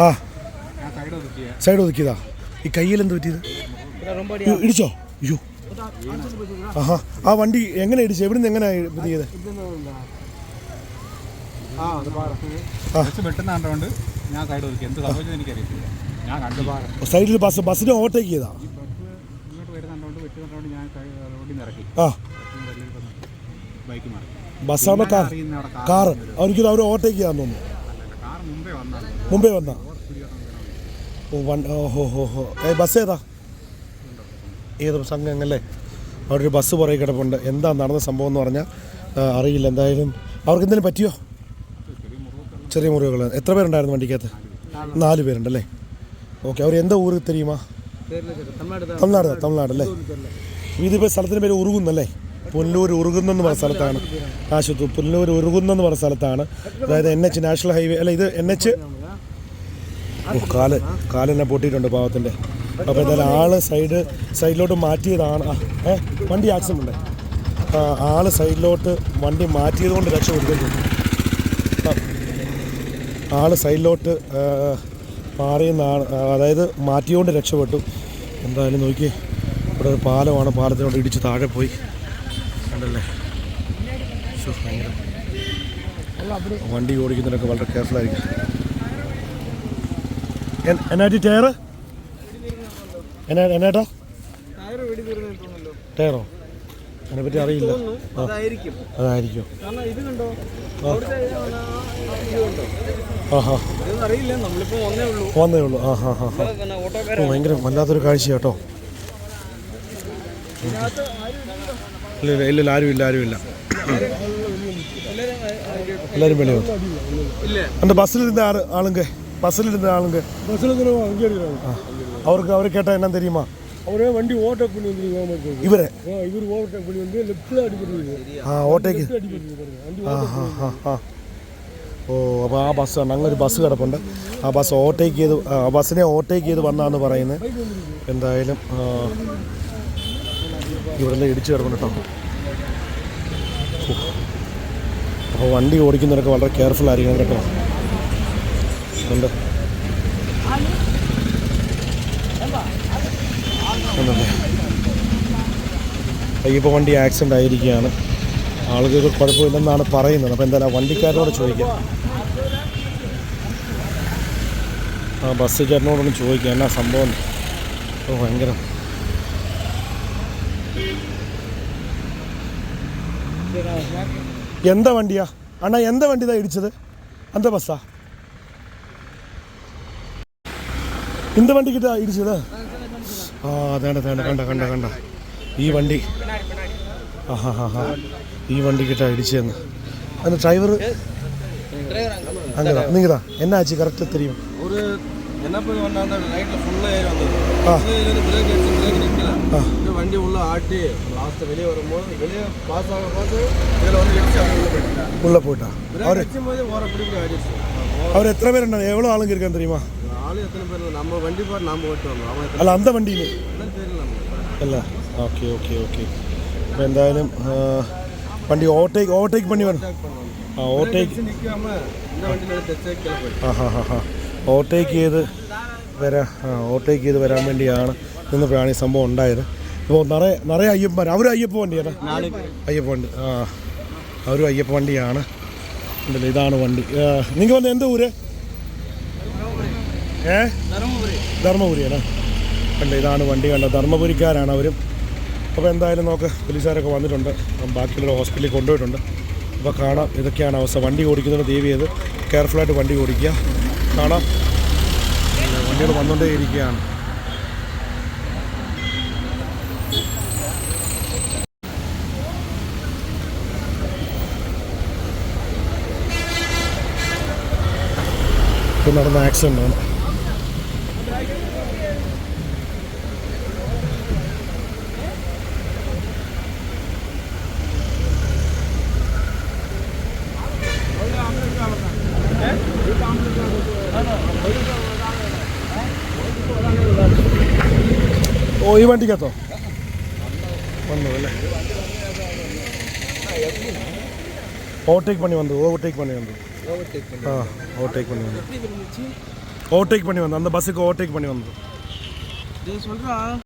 ആ. ഞാൻ side ഒതുക്കിയ side ഒതുക്കിയതാ. ഈ കയ്യിൽ എന്ത് പറ്റിയത്? ഇടിച്ചോ? അയ്യോ. ആഹാ. ആ വണ്ടി എങ്ങനെ ഇടിച്ചു എവിടുന്ന് എങ്ങനെ പറ്റിയത്? സൈഡിൽ ബസ് ബസ്സിനെ ഓവർടേക്ക് ചെയ്താ നിന്ന് ആ. ബസ്സാണോ കാർ കാർ കാറ്. അവർക്ക് അവർ ഓവർടേക്ക് ചെയ്യാൻ തോന്നുന്നു. കാർ വന്ന. ഓ വൺ ഓ ഹോ ഹോ ഹോ. ഏ ബസ് ഏതാ? ഏത് സംഘം അല്ലേ അവിടെ ഒരു ബസ് പുറകെ കിടപ്പുണ്ട്. എന്താ നടന്ന സംഭവം എന്ന് പറഞ്ഞാൽ അറിയില്ല. എന്തായാലും അവർക്ക് എന്തെങ്കിലും പറ്റിയോ? ചെറിയ മുറിവുകൾ. എത്ര പേരുണ്ടായിരുന്നു വണ്ടിക്കകത്ത്? നാല് പേരുണ്ടല്ലേ? ഓക്കെ അവർ എന്താ ഊര് തെരിയുമാ തമിഴ്നാട് തമിഴ്നാട് അല്ലേ? ഇതിപ്പോൾ സ്ഥലത്തിന്റെ പേര് ഉറുകുന്നല്ലേ പുല്ലൂർ ഉറുകുന്നെന്ന് പറഞ്ഞ സ്ഥലത്താണ്. ആശുപത്രി പുല്ലൂർ ഉറുകുന്നെന്ന് പറഞ്ഞ സ്ഥലത്താണ്. അതായത് എൻ എച്ച് നാഷണൽ ഹൈവേ അല്ല ഇത് എൻ എച്ച് കാൽ കാലെന്നെ പൊട്ടിയിട്ടുണ്ട് പാവത്തിന്റെ അപ്പോൾ എന്തായാലും ആൾ സൈഡ് സൈഡിലോട്ട് മാറ്റിയതാണ്. ഏ വണ്ടി ആക്സിഡന്റ് ആൾ സൈഡിലോട്ട് വണ്ടി മാറ്റിയത് കൊണ്ട് രക്ഷപ്പെടുത്തുന്നു ആൾ സൈഡിലോട്ട് മാറിയെന്നാണ് അതായത് മാറ്റിയോണ്ട് രക്ഷപ്പെട്ടു. എന്തായാലും നോക്കി ഇവിടെ ഒരു പാലമാണ് പാലത്തിനോട് ഇടിച്ച് താഴെ പോയി. കണ്ടല്ലേ? വണ്ടി ഓടിക്കുന്നതിനൊക്കെ വളരെ കെയർഫുൾ ആയിരിക്കും. എന്നാറ്റി എന്നാ എന്നാട്ടാ? ടയറോ? അതിനെ പറ്റി അറിയില്ല അതായിരിക്കും. വന്നേ ഉള്ളൂ ആ. ഹാ ഹാ ഹാ ഭയങ്കര വല്ലാത്തൊരു കാഴ്ച കേട്ടോ. ഇല്ല ഇല്ല, ഇല്ല ആരും ഇല്ല ആരും ഇല്ല എല്ലാവരും വെളിയോ ഇല്ല அந்த பஸ்ஸில் இருந்த ஆளு ஆளுங்க பஸ்ஸில் இருந்த ஆளுங்க பஸ்ஸில் இருக்கிற அங்கே இருக்கிறாங்க அவருக்கு அவர் கேட்டால் என்ன தெரியுமா அவரே வண்டி ஓவர்டேக் பண்ணி வந்துருக்காங்க இவரே இவர் ஓவர்டேக் பண்ணி வந்து லெஃப்ட்டில் அடிக்கிறது ആ ഓട്ടേക്ക് அடிக்கிறது பாருங்க வண்டி ആ ഹാ ഹാ ഹാ ഓ അപ്പോൾ ആ ബസ്സാണ് അങ്ങനെ ഒരു ബസ് കിടപ്പുണ്ട് ആ ബസ് ഓവർടേക്ക് ചെയ്ത് ആ ബസ്സിനെ ഓവർടേക്ക് ചെയ്ത് വന്നാന്ന് പറയുന്നത് എന്തായാലും ആ, ഇവിടുന്ന് ഇടിച്ചു കിടപ്പുണ്ട് കേട്ടോ. അപ്പോൾ വണ്ടി ഓടിക്കുന്നവരൊക്കെ വളരെ കെയർഫുൾ ആയിരിക്കണം കേട്ടോ. ഉണ്ട്. ഇപ്പോൾ വണ്ടി ആക്സിഡന്റ് ആയിരിക്കുകയാണ്. ആളുകൾക്ക് കുഴപ്പമില്ലെന്നാണ് പറയുന്നത്. അപ്പോൾ എന്തായാലും വണ്ടിക്കാരനോട് ചോദിക്കാം. ആ ബസ് ചേട്ടനോടൊന്ന് ചോദിക്കാം. എന്നാ സംഭവം? ഭയങ്കര. എന്താ വണ്ടിയാ അണ്ണാ എന്താ വണ്ടി ഇതാ ഇടിച്ചത് എന്താ ബസ്സാ എന്ത് വണ്ടിക്കിട്ടാ ഇടിച്ചത് ആ അതേണ്ട തേണ്ട കണ്ട കണ്ട കണ്ട ഈ വണ്ടി ആ ഹാ ഹാ ഹാ ഈ വണ്ടിക്കിട്ടാ ഇടിച്ചതെന്ന് அந்த டிரைவர் அங்கதான் நீங்க தான் என்ன ஆச்சு கரெக்டாக தெரியும் ஆட்டி லாஸ்ட் வெளியே வரும்போது வெளியே பாஸ் ஆக பாஸ் இதுல வந்து இடிச்சு அவங்க உள்ள போயிட்டாங்க உள்ளே போயிட்டா பிரேக் அவர் அடிச்சும் போது ஓர பிடி பிடி ஆயிடுச்சு அவர் எத்தனை பேர் என்ன எவ்வளோ ஆளுங்க இருக்கான்னு தெரியுமா ஆளு எத்தனை பேர் இருந்தா? நம்ம வண்டி பாரு நாம ஓட்டு வந்தோம் அவன் எத்தனை അല്ല അന്ത വണ്ടിയിൽ பேர் தெரியல நமக்கு അല്ല ഓക്കെ ഓക്കെ ഓക്കെ അപ്പോൾ എന്തായാലും ആ, വണ്ടി ഓവർടേക്ക് ഓവർടേക്ക് പണി വേണം அட்டாக் பண்ணுவாங்க ആ ഓവർടേക്ക് அடிச்சு நிக்காம இந்த வண்டியில തെച്ചേ கீழே போயிட்டு ആ ഹാ ഹാ ഹാ ഓവർടേക്ക് ചെയ്ത് വരാൻ ആ ഓവർടേക്ക് ചെയ്ത് വരാൻ വേണ്ടിയാണ് നിന്നപ്പോഴാണ് ഈ സംഭവം ഉണ്ടായത് ഇപ്പോൾ നിറയെ നിറയെ അയ്യപ്പന്മാർ അവരും അയ്യപ്പ വണ്ടിയാണ്. അയ്യപ്പ വണ്ടി. ആ അവരും അയ്യപ്പ വണ്ടിയാണ്. ഉണ്ടല്ലോ ഇതാണ് വണ്ടി. നിങ്ങൾ വന്ന് എന്ത് ഊര്? ഏ? ധർമ്മപുരിയാണ് കണ്ടോ ഇതാണ് വണ്ടി കണ്ട ധർമ്മപുരിക്കാരാണ് അവരും. അപ്പോൾ എന്തായാലും നോക്ക് പോലീസുകാരൊക്കെ വന്നിട്ടുണ്ട്. ബാക്കിയുള്ള ഹോസ്പിറ്റലിൽ കൊണ്ടുപോയിട്ടുണ്ട്. അപ്പോൾ കാണാം ഇതൊക്കെയാണ് അവസ്ഥ. വണ്ടി ഓടിക്കുന്നതിന് ദേവി ചെയ്ത്. കെയർഫുള്ളായിട്ട് വണ്ടി ഓടിക്കുക. കാണാം. വണ്ടികൾ വന്നുകൊണ്ടേയിരിക്കുകയാണ്. ഇപ്പം നടന്ന ആക്സിഡന്റ് ആണ് ഓ ഈ വണ്ടിക്കത്തോ വന്നു അല്ലേ? ഓവർടേക്ക് പണി വന്നു ഓവർടേക്ക് പണി വന്നു. ஆ ஓவர்டேக் பண்ணி வந்தோம் ஓவர்டேக் பண்ணி வந்தோம் அந்த பஸ்ஸுக்கு ஓவர்டேக் பண்ணி வந்தோம் சொல்கிறான்